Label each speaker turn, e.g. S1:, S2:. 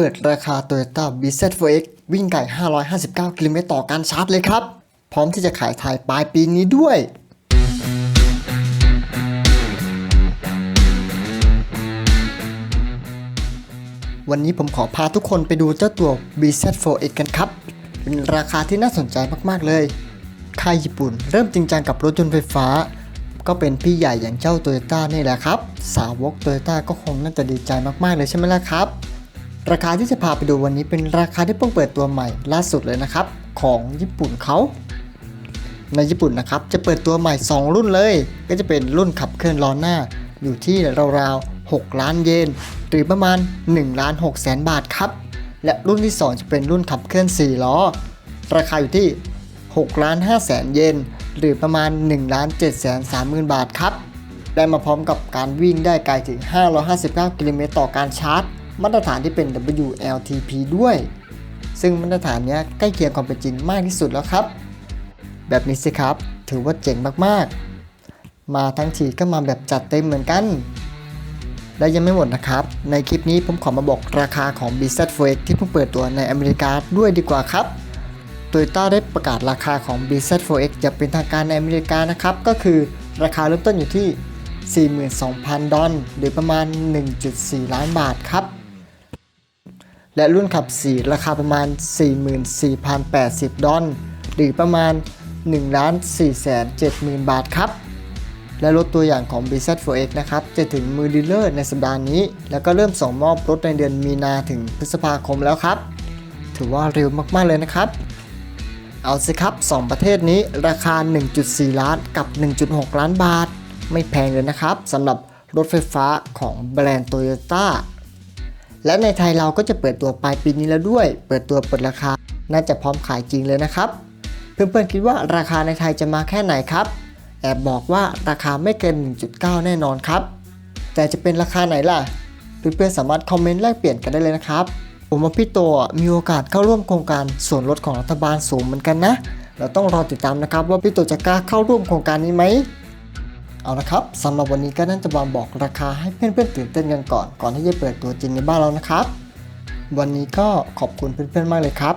S1: ปิดราคา Toyota BZ4X วิ่งไก่ 559 กิโลเมตรต่อการชาร์จเลยครับ พร้อมที่จะขายถ่ายปลายปีนี้ด้วย วันนี้ผมขอพาทุกคนไปดูเจ้าตัว BZ4X กันครับ เป็นราคาที่น่าสนใจมากๆเลยค่ายญี่ปุ่น เริ่มจริงจังกับรถยนต์ไฟฟ้า ก็เป็นพี่ใหญ่อย่างเจ้าโตโยต้านี่แหละครับ สาวกโตโยต้าก็คงน่าจะดีใจมากๆเลยใช่ไหมล่ะครับ ราคาที่จะพาไปดูวันนี้เป็นราคาที่เพิ่งเปิดตัวใหม่ล่าสุดเลยนะครับ ของญี่ปุ่นเขา ในญี่ปุ่นนะครับ จะเปิดตัวใหม่ 2 รุ่นเลย ก็จะเป็นรุ่นขับเคลื่อนล้อหน้า อยู่ที่ราวๆ 6 ล้านเยน หรือประมาณ1ล้าน6แสนบาทครับ และรุ่นที่ 2 จะเป็นรุ่นขับเคลื่อน 4 ล้อ ราคาอยู่ที่6ล้าน5แสนเยน หรือประมาณ1ล้าน7แสน3หมื่นบาทครับ ได้มาพร้อมกับการวิ่งได้ไกลถึง 559 กิโลเมตรต่อการชาร์จ มาตรฐานที่เป็น WLTP ด้วย ซึ่งมาตรฐานนี้ใกล้เคียงความเป็นจริงมากที่สุดแล้วครับ แบบนี้สิครับ ถือว่าเจ๋งมากๆ มาทั้งทีก็มาแบบจัดเต็มเหมือนกัน และยังไม่หมดนะครับ ในคลิปนี้ผมขอมาบอกราคาของ BZ4X ที่เพิ่งเปิดตัวในอเมริกาด้วยดีกว่าครับโตโยต้าได้ประกาศราคาของ BZ4X อย่างเป็นทางการในอเมริกานะครับ ก็คือราคาเริ่มต้นอยู่ที่ 42,000 ดอลลาร์หรือประมาณ 1.4 ล้านบาทครับ และรุ่นขับ 4 ราคาประมาณ 44,080 ดอลล์หรือประมาณ 1,470,000 บาทครับ และรถตัวอย่างของ BZ4X นะครับ จะถึงมือดีลเลอร์ในสัปดาห์นี้ แล้วก็เริ่มส่งมอบรถในเดือนมีนาถึงพฤษภาคมแล้วครับ ถือว่าเร็วมากๆเลยนะครับ เอาสิครับ 2 ประเทศนี้ราคา 1.4 ล้านกับ 1.6 ล้านบาท ไม่แพงเลยนะครับสำหรับรถไฟฟ้าของแบรนด์โตโยต้า และในไทยเราก็จะเปิดตัวปลายปีนี้แล้วด้วย เปิดตัวเปิดราคา น่าจะพร้อมขายจริงเลยนะครับ เพื่อนๆคิดว่าราคาในไทยจะมาแค่ไหนครับ แอบบอกว่าราคาไม่เกิน 1.9 แน่นอนครับ แต่จะเป็นราคาไหนล่ะ เพื่อนๆสามารถคอมเมนต์แลกเปลี่ยนกันได้เลยนะครับ ผมว่าพี่โตอะมีโอกาสเข้าร่วมโครงการส่วนลดของรัฐบาลสูงเหมือนกันนะ เราต้องรอติดตามนะครับว่าพี่โตจะกล้าเข้าร่วมโครงการนี้ไหม เอาละครับสำหรับวันนี้ก็น่าจะมาบอกราคาให้เพื่อนๆตื่นเต้นกันก่อน ก่อนที่จะเปิดตัวจริงในบ้านเรานะครับ วันนี้ก็ขอบคุณเพื่อนๆมากเลยครับ